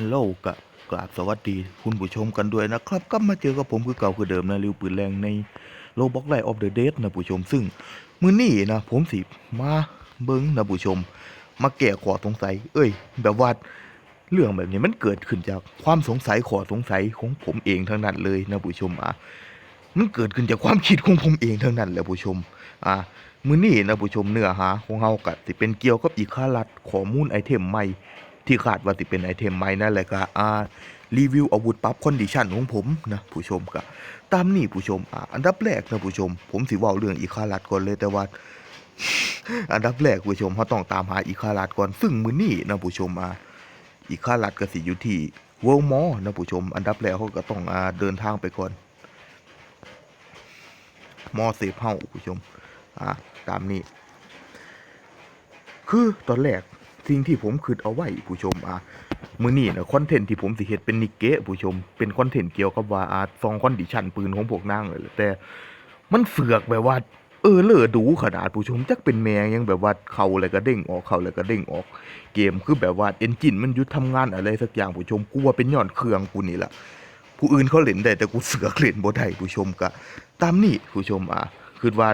ฮัลโหลกะกราบสวัสดีคุณผู้ชมกันด้วยนะครับก็มาเจอกับผมคือเก่าคือเดิมนะริวปืนแรงในโลบ็อกไลออฟเดอะเดนะผู้ชม ซึ่งมือนี้นะผมสิมาเบิ้งนะผู้ชม มาแก้ขอสงสัย เอ้ย แบบว่าเรื่องแบบนี้มันเกิดขึ้นจากความสงสัยขอสงสัยของผมเองทั้งนั้นเลยนะผู้ชมอะมันเกิดขึ้นจากความคิดของผมเองทั้งนั้นแหละผู้ชม อะมือนี้นะผู้ชมเนื้อหาของเฮาก็สิเป็นเกี่ยวกับอีกคารัดข้อมูลไอเทมใหม่ ที่คาดว่าสิเป็นไอเทมใหม่นั่นแหละก็อ่ารีวิวอาวุธปรับคอนดิชันของผมนะผู้ชมก็ตามนี่ผู้ชมอ่าอันดับแรกนะผู้ชม ผมสิว้าเรื่องอีคารัดก่อนเลยแต่ว่าอันดับแรกผู้ชมเขาต้องตามหาอีคารัดก่อนซึ่งมือนี้นะผู้ชมอ่าอีคารัดก็สิอยู่ที่เวิลมอนะผู้ชม อันดับแรกเขาก็ต้องอ่าเดินทางไปก่อนมอเซฟเฮาผู้ชมอ่าตามนี้ คือตอนแรก สิ่งที่ผมคิดเอาไว้ผู้ชมอะมื้อนี้นะคอนเทนต์ที่ผมสิเฮ็ดเป็นนิเกะผู้ชม เป็นคอนเทนต์เกี่ยวกับว่าอาซองคอนดิชันปืนของพวกนางเลยแต่มันเสือกแบบว่า เออเลอดูขนาดผู้ชมจักเป็นแมงยังแบบว่าเข้าแล้วก็เด้งออกเข้าแล้วก็เด้งออก เกมคือแบบว่าเอนจินมันหยุดทำงานอะไรสักอย่างผู้ชมกูว่าเป็นย้อนเครื่องกูนี่แหละผู้อื่นเขาเล่นได้แต่กูเสือกเล่นบ่ได้ผู้ชมก็ตามนี้ผู้ชมอะคือว่า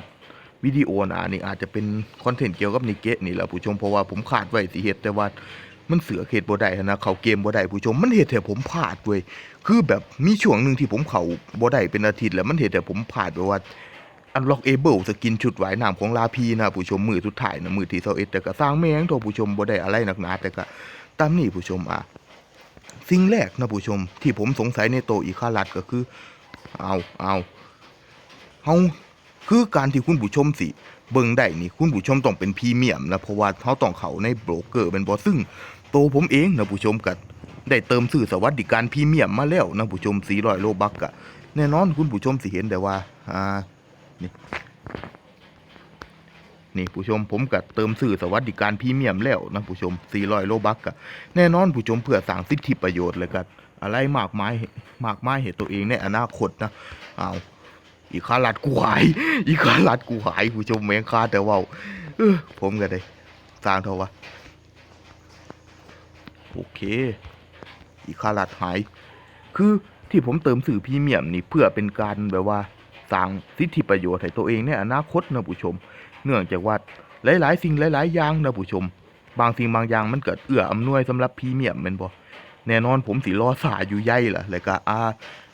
วิดีโอหนานี่อาจจะเป็นคอนเทนต์เกี่ยวกับนิเกะนี่แหละผู้ชมเพราะว่าผมขาดไว้สิเฮ็ดแต่ว่ามันเสือเขตบ่ได้นะเขาเกมบ่ได้ผู้ชมมันเฮ็ดให้ผมพลาดเว้ยคือแบบมีช่วงหนึ่งที่ผมเขาบ่ได้เป็นอาทิตย์แล้วมันเฮ็ดให้ผมพลาดแบบว่า unlock able สกินชุดว่ายน้ำของลาพีนะผู้ชมมือสุดท้ายนะมือที่21แต่ก็สร้างแม่งโทผู้ชมบ่ได้อะไรหนักหนาแต่ก็ตามนี้ผู้ชมอะสิ่งแรกนะผู้ชมที่ผมสงสัยในโตอีคารัดก็คือ เอาเอาเฮา คือการที่คุณผู้ชมสิ เบิ่งได้นี่คุณผู้ชมต้องเป็นพรีเมียมนะเพราะว่าเขาต้องเข้าในโบรกเกอร์เป็นบอซึ่งโตวผมเองนะผู้ชมกัได้เติมซื้อสวัสดิการพรีเมียมมาแล้วนะผู้ชม400โลบักกะแน่นอนคุณผู้ชมสิเห็นได้ว่าอ่านี่นี่ผู้ชมผมกัเติมซื้อสวัสดิการพรีเมียมแล้วนะผู้ชม400โลบักกะแน่นอนผู้ชมเพื่อสร้างสิทธิประโยชน์เลยกันอะไรมากมายมากมายเหตุตัวเองในอนาคตนะเอา อีกขาลัดกูหาย อีกขาลัดกูหายผู้ชมแมงคาแต่ว่าเออผมก็ได้สร้างเท่าวะโอเค อีกขาลัดหาย คือที่ผมเติมสื่อพรีเมียมนี่เพื่อเป็นการแบบว่าสร้างสิทธิประโยชน์ให้ตัวเองในอนาคตนะผู้ชม เนื่องจากว่าหลาย ๆ สิ่งหลาย ๆ อย่างนะผู้ชม บางสิ่งบางอย่างมันเกิดเอื้ออำนวยสำหรับพรีเมียมแม่นบ่ แน่นอนผมสิรอสายอยู่ใหญ่ล่ะแล้วก็อา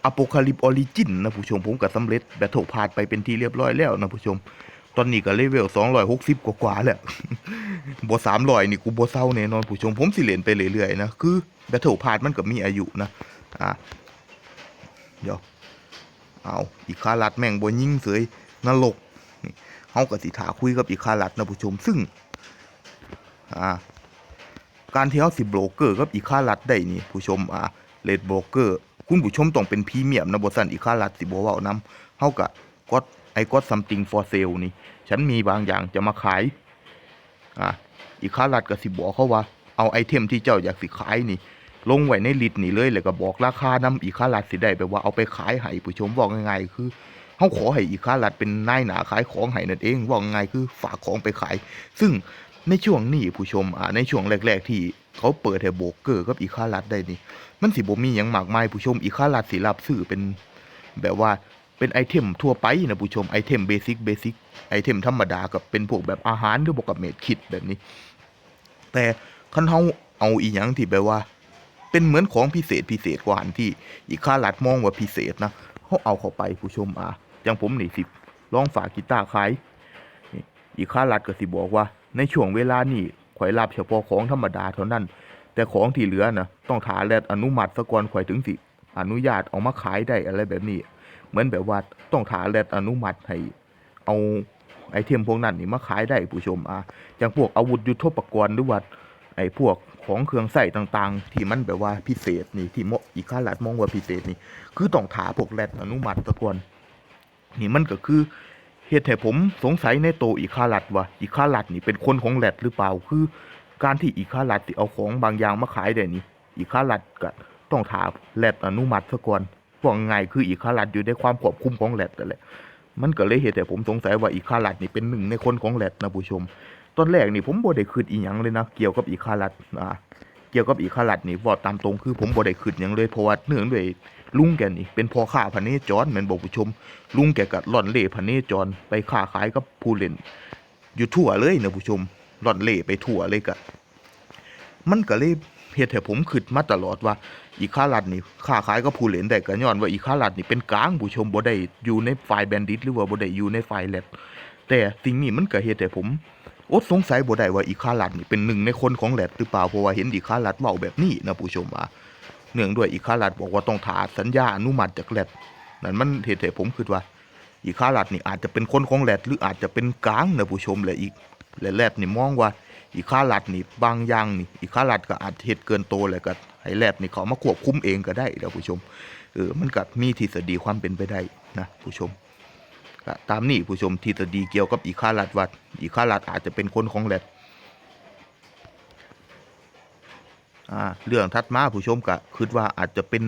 อโปคาลิปออริจินนะผู้ชมผมก็สำเร็จแบตโถพาดไปเป็นที่เรียบร้อยแล้วนะผู้ชม ตอนนี้ก็เลเวล260กว่าๆแล้วบ่300นี่กูบ่เศร้าแน่นอนผู้ชมผมสิเล่นไปเรื่อยๆนะคือแบตโถพาดมันก็มีอายุนะอะเดี๋ยวเอาอีกคารัดแม่งบ่ยิงเสยนรกเฮาก็สิถาคุยกับอีกคารัดนะผู้ชมซึ่ง อ่า การที่เขาสิโบรกเกอร์กับอีค่ารัดได้นี่ผู้ชมอ่าเลดโบรกเกอร์คุณผู้ชมต้องเป็นพรีเมียมนะบสันอีค่ารัดสิบ่เว้านํเฮาก็กดไอ้กด something for sale นี่ ฉันมีบางอย่างจะมาขายอ่าอีค่ารัดก็สิบอกเขาว่าเอาไอเทมที่เจ้าอยากสิขายนี่ ลงไว้ในลิสต์นี่เลยแล้วก็บอกราคานำอีค่ารัดสิได้แบบว่าเอาไปขายให้ผู้ชมบอกง่ายๆคือเฮาขอให้อีค่ารัดเป็นนายหนาขายของให้นั่นเองว่าง่ายๆคือฝากของไปขาย ซึ่ง ในช่วงนี้ผู้ชมอ่าในช่วงแรก ๆ ที่เขาเปิดให้โบกเกอร์กับอีคารัดได้นี่ มันสิบ่มีหยังมากมายผู้ชมอีคารัดสิรับซื้อเป็นแบบว่าเป็นไอเทมทั่วไปนะผู้ชมไอเทมเบสิกเบสิกไอเทมธรรมดากับเป็นพวกแบบอาหารหรือบอกกับเมดคิดแบบนี้ แต่คันเฮาเอาอีหยังที่แบบว่า เป็นเหมือนของพิเศษพิเศษกว่าอันที่อีคารัดมองว่าพิเศษนะเขาเอาเข้าไปผู้ชมอะอย่างผมนี่สิลองฝากกีตาร์ขายอีค่ารัดก็สิบอกว่า ในช่วงเวลานี้ข่อยรับเฉพาะของธรรมดาเท่านั้น แต่ของที่เหลือนะต้องถาแลดอนุมัติซะก่อนข่อยถึงสิ อนุญาตเอามาขายได้อะไรแบบนี้ เหมือนแบบว่าต้องถาแลดอนุมัติให้เอาไอเทมพวกนั้นนี่มาขายได้ผู้ชมอะอย่างพวกอาวุธยุทโธปกรณ์หรือว่าไอพวกของเครื่องใส่ต่างๆ ที่มันแบบว่าพิเศษนี่ที่เหมาะอีกค่ารัดมองว่าพิเศษนี่ คือต้องถาพวกแลดอนุมัติซะก่อนนี่มันก็คือ เหตุให้ผมสงสัยในโตอีคารัดว่าอีคารัดนี่เป็นคนของแรดหรือเปล่าคือ การที่อีคารัดที่เอาของบางอย่างมาขายได้นี่อีคารัดก็ต้องถามแรดอนุมัติซะก่อนว่าไงคืออีคารัดอยู่ในความควบคุมของแรดนั่นแหละมันก็เลยเหตุให้ผมสงสัยว่าอีคารัดนี่เป็นหนึ่งในคนของแรดนะผู้ชม ตอนแรกนี่ผมบ่ได้คิดอีหยังเลยนะเกี่ยวกับอีคารัดอ่า เกี่ยวกับอีคารัดนี่บอกตามตรงคือผมบ่ได้ขึ้นหยังเลยเพราะว่าเนื่องด้วยลุงแกนี่เป็นพ่อค้าพเนจรแม่นบ่ผู้ชม ลุงแกก็ล่อนเล่พเนจรไปค้าขายกับผู้เล่น อยู่ทั่วเลยนะผู้ชมหล่อนเล่ไปทั่วเลยก็มันก็เลยเฮ็ดให้ผมคิดมาตลอดว่า อีคารัดนี่ค้าขายกับผู้เล่นได้ก็ย้อนว่าอีคารัดนี่เป็นกลางผู้ชมบ่ได้อยู่ในฝ่ายแบนดิตหรือว่าบ่ได้อยู่ในฝ่ายแลบแต่สิ่งนี้มันก็เฮ็ดให้ผม อดสงสัยบ่ได้ว่าอีคารัดนี่เป็นหนึ่งในคนของแลดหรือเปล่าเพราะว่าเห็นอีคารัดเว้าแบบนี้นะผู้ชมว่าเนื่องด้วยอีคารัดบอกว่าต้องถาสัญญาอนุมัติจากแลดนั่นมันเหตุผมคิดว่า อีคารัดนี่อาจจะเป็นคนของแลดหรืออาจจะเป็นกลางนะผู้ชมและอีกและแลดนี่มองว่าอีคารัดนี่บางอย่างนี่อีคารัดก็อาจเฮ็ดเกินโตแล้วก็ให้แลดนี่เขามาควบคุมเองก็ได้นะผู้ชมเออมันก็มีทฤษฎีความเป็นไปได้นะผู้ชม ตามนี้ผู้ชมทฤษฎีเกี่ยวกับอีคารัดว่าอีคารัดอาจจะเป็นคนของแรดเรื่องทัดมาผู้ชมก็คิดว่าอาจจะเป็น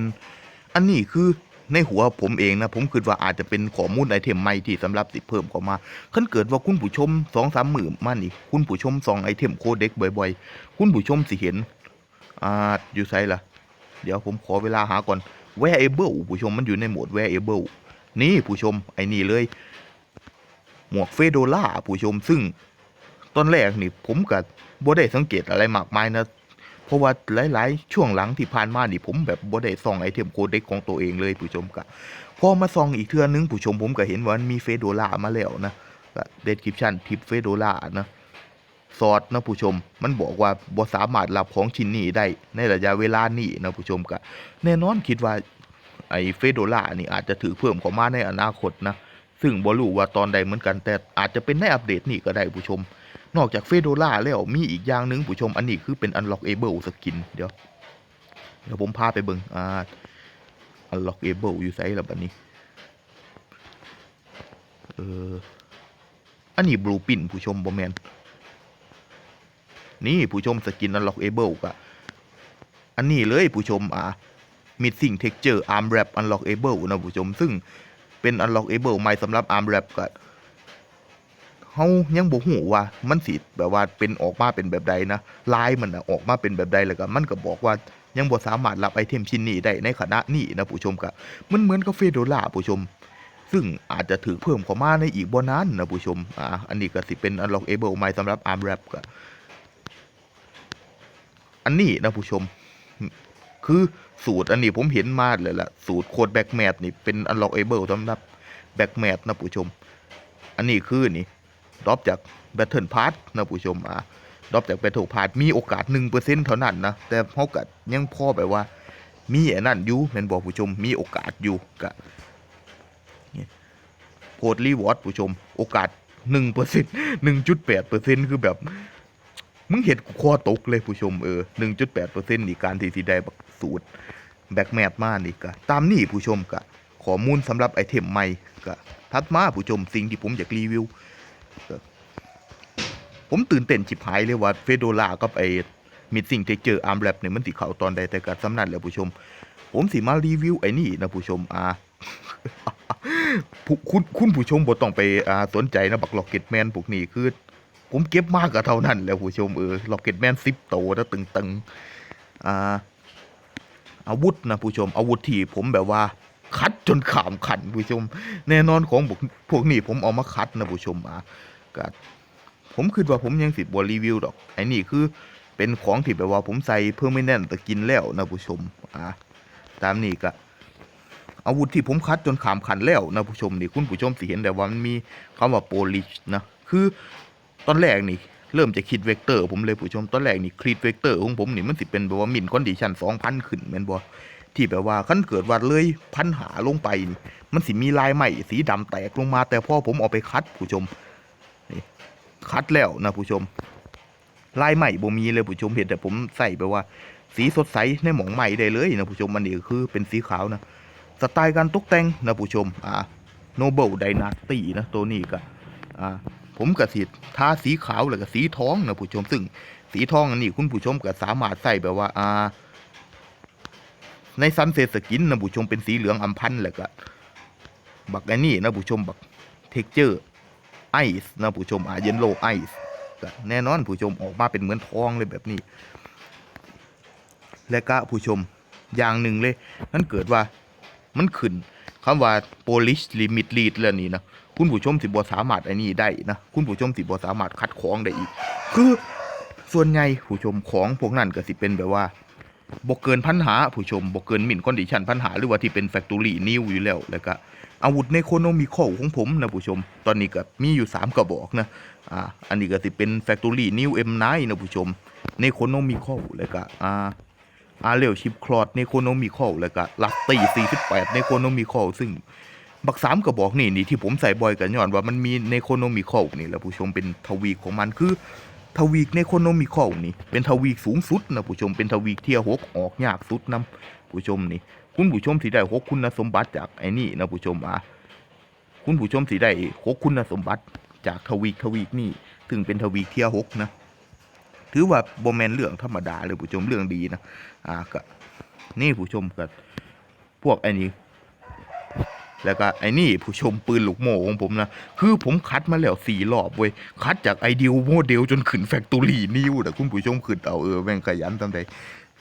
อันนี้คือในหัวผมเองนะผมคิดว่าอาจจะเป็นข้อมูลไอเทมใหม่ที่สำหรับสิเพิ่มเข้ามาคันเกิดว่าคุณผู้ชมสองสามหมื่นมานี่คุณผู้ชมสองไอเทมโคเด็กบ่อยๆ คุณผู้ชมสิเห็นอ่าอยู่ไซล่ะ เดี๋ยวผมขอเวลาหาก่อน variable ผู้ชมมันอยู่ในโหมด variable นี่ผู้ชมไอ้นี่เลย หมวกเฟโดล่าผู้ชมซึ่งตอนแรกนี่ผมก็บ่ได้สังเกตอะไรมากมายนะเพราะว่าหลาย ๆ ช่วงหลังที่ผ่านมานี่ผมแบบบ่ได้ส่องไอเทมโคเด็กของตัวเองเลยผู้ชมก็พอมาส่องอีกเทื่อนึงผู้ชมผมก็เห็นว่ามันมีเฟโดล่ามาแล้วนะก็เดสคริปชั่นทิปเฟโดล่านะสอดนะผู้ชม มันบอกว่าบ่สามารถรับของชิ้นนี้ได้ในระยะเวลานี้นะผู้ชมก็แน่นอนคิดว่า ไอเฟโดล่านี่อาจจะถือเพิ่มเข้ามาในอนาคตนะ ซึ่งบ่รู้ว่าตอนใดเหมือนกันแต่อาจจะเป็นในอัปเดตนี่ก็ได้ผู้ชม นอกจากเฟโดล่าแล้วมีอีกอย่างหนึ่งผู้ชม อันนี้คือเป็น unlockable skin เดี๋ยวเดี๋ยวผมพาไปเบิ่งอ่า unlockable อยู่ไซสล่ะบัดนี้เอออันนี้ blue pin ผู้ชมบ่แมนนี่ผู้ชมสกิน unlockable ก็อันนี้เลยผู้ชมอ่า missing texture arm wrap unlockable นะผู้ชม ซึ่งเป็น unlockable ใหม่สำหรับ arm wrap ก็เฮายังบ่ฮู้ว่ามันสิแบบว่าเป็นออกมาเป็นแบบใดนะลายมันนะออกมาเป็นแบบใดแล้วก็มันก็บอกว่ายังบ่สามารถรับไอเทมชิ้นนี้ได้ในขณะนี้นะผู้ชมก็มันเหมือนกับเฟโดล่าผู้ชม ซึ่งอาจจะถือเพิ่มเข้ามาในอีกบ่นานนะผู้ชมอ่าอันนี้ก็สิเป็น unlockable ใหม่สำหรับ arm wrap ก็อันนี้นะผู้ชม คือสูตรอันนี้ผมเห็นมาเลยล่ะสูตรโคดแบ็กแมทนี่เป็น unlockable สำหรับแบ็กแมทนะผู้ชม อันนี้คือนี่ดรอปจาก Battle Pass นะผู้ชมอะดรอปจาก Battle Pass มีโอกาส1%เท่านั้นนะ แต่เฮาก็ยังพ่อแบบว่า มีอันนั้นอยู่แม่นบอกผู้ชม มีโอกาสอยู่ก็โพดรีวอร์ดผู้ชม โอกาส1% 1.8%คือแบบมึงเห็นคอตกเลยผู้ชมเออ1.8%นี่การที่สิได้ สูตรแบ็กแมทมานี่ก็ตามนี่ผู้ชมก็ข้อมูลสำหรับไอเทมใหม่ก็ทัดมาผู้ชมสิ่งที่ผมอยากรีวิวผมตื่นเต้นฉิบหายเลยว่าเฟโดลากับไอมิดสิ่งเทเจอร์อาร์มแลบเนี่ยมันสิเข้าตอนใดแต่ก็สำนักแล้วผู้ชม ผมสิมารีวิวไอ้นี่นะผู้ชมอ่าคุณคุณผู้ชมบ่ต้องไปอ่าสนใจนะบักล็อกเก็ตแมนพวกนี้คือ ผมเก็บมากกับเท่านั้นแล้วผู้ชมเออล็อกเก็ตแมน10โตแล้วตึงๆอ่า อาวุธนะผู้ชมอาวุธที่ผมแบบว่าคัดจนขามขันผู้ชม แน่นอนของพวกนี้ผมเอามาคัดนะผู้ชมอะก็ผมคิดว่าผมยังสิบ่รีวิวดอกไอ้นี่คือเป็นของที่แบบว่าผมใส่เพิ่มไม่แน่นตะกินแล้วนะผู้ชมอะตามนี้ก็อาวุธที่ผมคัดจนขามขันแล้วนะผู้ชมนี่คุณผู้ชมสิเห็นแต่ว่ามันมีคำว่าโปลิชนะคือตอนแรกนี่ เริ่มจะคิดเวกเตอร์ผมเลยผู้ชมตอนแรกนี่คลิดเวกเตอร์ของผมนี่มันสิเป็นแบบว่ามินคอนดิชัน2,000ขึ้นแม่นบ่ที่แบบว่าคันเกิดว่าเลยพันหาลงไปนี่มันสิมีลายใหม่สีดำแตกลงมา แต่พอผมเอาไปคัดผู้ชมนี่คัดแล้วนะผู้ชม ลายใหม่บ่มีเลยผู้ชมเห็นแต่ผมใส่แบบว่า สีสดใสในหมองใหม่ได้เลยนะผู้ชมมันนี่คือเป็นสีขาวนะสไตล์การตกแต่งนะผู้ชมอ่าโนเบิลไดนาตี้นะตัวนี้ก็อ่า ผมก็สีทาสีขาวแล้วก็สีทองนะผู้ชมซึ่งสีทองอันนี้คุณผู้ชมก็สามารถใส่แบบว่าอ่าในซันเซสกินนะผู้ชมเป็นสีเหลืองอัมพันธ์แล้วก็บักอันนี้นะผู้ชมบักเทคเจอร์ไอส์นะผู้ชมอ่าเยนโลไอส์ก็แน่นอนผู้ชมออกมาเป็นเหมือนทองเลยแบบนี้ และก็ผู้ชมอย่างหนึ่งเลยนั่นเกิดว่ามันขึ้นคำว่า polish limit lead แล้วนี่นะ คุณผู้ชมสิบ่สามารถไอ้นี่ได้นะคุณผู้ชมสิบ่สามารถคัดของได้อีก คือส่วนใหญ่ผู้ชมของพวกนั้นก็สิเป็นแบบว่าบ่เกินพันหาผู้ชมบ่เกินมินคอนดิชันพันหาหรือว่าที่เป็นแฟคทอรี่นิวอยู่แล้วแล้วก็อาวุธในโคโนมิคอของผมนะผู้ชม ตอนนี้ก็มีอยู่ 3กระบอกนะอ่าอันนี้ก็สิเป็นแฟคทอรี่นิว M9 นนะผู้ชมในโคโนมิคอลแล้วก็อ่าอาเรลชิปคลอดในโคโนมิคอลแล้วก็ลักตี48ในโคโนมิคอซึ่ง บักสามกระบอกนี่นี่ที่ผมใส่บ่อยกันย้อนว่ามันมีในโคโนมิคอลนี่แหละผู้ชมเป็นทวีกของมันคือทวีกในโคโนมิคอลนี่เป็นทวีกสูงสุดนะผู้ชมเป็นทวีกเทียหกออกยากสุดนํผู้ชมนี่คุณผู้ชมสิได้หกคุณสมบัติจากไอ้นี่นะผู้ชมอะคุณผู้ชมสิได้หกคุณสมบัติจากทวีกทวีกนี่ถึงเป็นทวีกเทียหกนะถือว่าโบแมนเรื่องธรรมดาเลยผู้ชมเรื่องดีนะอ่าก็นี่ผู้ชมก็พวกไอ้นี้ แล้วก็ไอ้นี่ผู้ชมปืนลูกโม่ของผมนะ คือผมคัดมาแล้วสี่รอบเว้ย คัดจากไอเดียโมเดลจนขึ้นแฟคตอรี่นิวแต่คุณผู้ชมขึ้นเอาเออแม่งขยันทำใด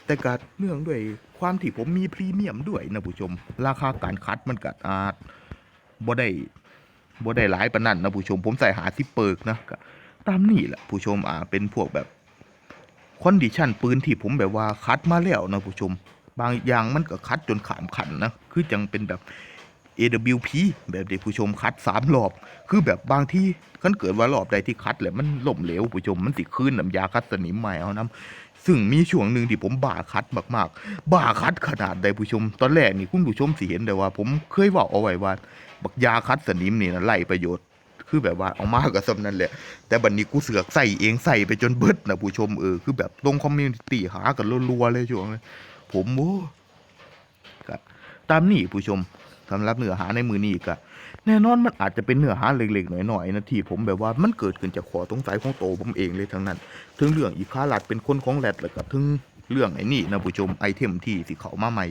แต่การเนื่องด้วยความที่ผมมีพรีเมียมด้วยนะผู้ชม ราคาการคัดมันกัดอาจบ่ได้บ่ได้หลายปานนั้นนะผู้ชม ผมใส่หาซิปเปิกนะก็ตามนี่แหละผู้ชมอ่าเป็นพวกแบบคอนดิชันปืนที่ผมแบบว่าคัดมาแล้วนะผู้ชม บางอย่างมันก็คัดจนขามขันนะ คือจังเป็นแบบ AWP แบบเด็กผู้ชมคัดสามรอบ คือแบบบางที่คันเกิดว่ารอบใดที่คัดแล้วมันล่มเหลวผู้ชมมันสิคืนน้ำยาคัดสนิมใหม่เอาน้ำซึ่งมีช่วงหนึ่งที่ผมบ้าคัดมากๆ บ้าคัดขนาดใดผู้ชม ตอนแรกนี่คุณผู้ชมสิเห็นแต่ว่า ผมเคยบอกเอาไว้ว่าบักยาคัดสนิมนี่นะไล่ประโยชน์คือแบบว่าเอามากกับสำนั้นแหละ แต่บัดนนี้กูเสือกใส่เองใส่ไปจนเบิดนะผู้ชมเออคือแบบลงคอมมูนิตี้หากันรัวๆเลยช่วงนี้ผมโอ้ก็ตามนี่ผู้ชม สำหรับเนื้อหาในมือนี้ก็แน่นอนมันอาจจะเป็นเนื้อหาเล็กๆหน่อยๆนะที่ผมแบบว่ามันเกิดขึ้นจากขอสงสัยของโตผมเองเลยทั้งนั้น ถึงเรื่องอีคาลัดเป็นคนของแรดแล้วก็ถึงเรื่องไอ้นี่นะผู้ชมไอเทมที่สิเขามาใหม่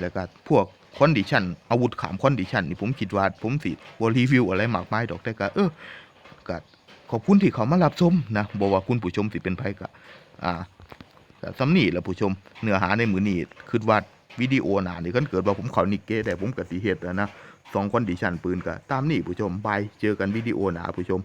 แล้วก็พวกคอนดิชันอาวุธขามคอนดิชันนี่ผมคิดว่าผมสิบ่รีวิวอะไรมากมายดอกแต่ก็เออก็ขอบคุณที่เขามารับชมนะบอกว่าคุณผู้ชมสิเป็นไผก็อ่าสำนี่แหละผู้ชมเนื้อหาในมือนี้คิดว่า วิดีโอหนานี่คันเกิดว่าผมเขานิกเก้แต่ผมกับสีเฮ็ดแล้วนะสองคนดิฉันปืนกันตามนี่ผู้ชมไปเจอกันวิดีโอหนาผู้ชม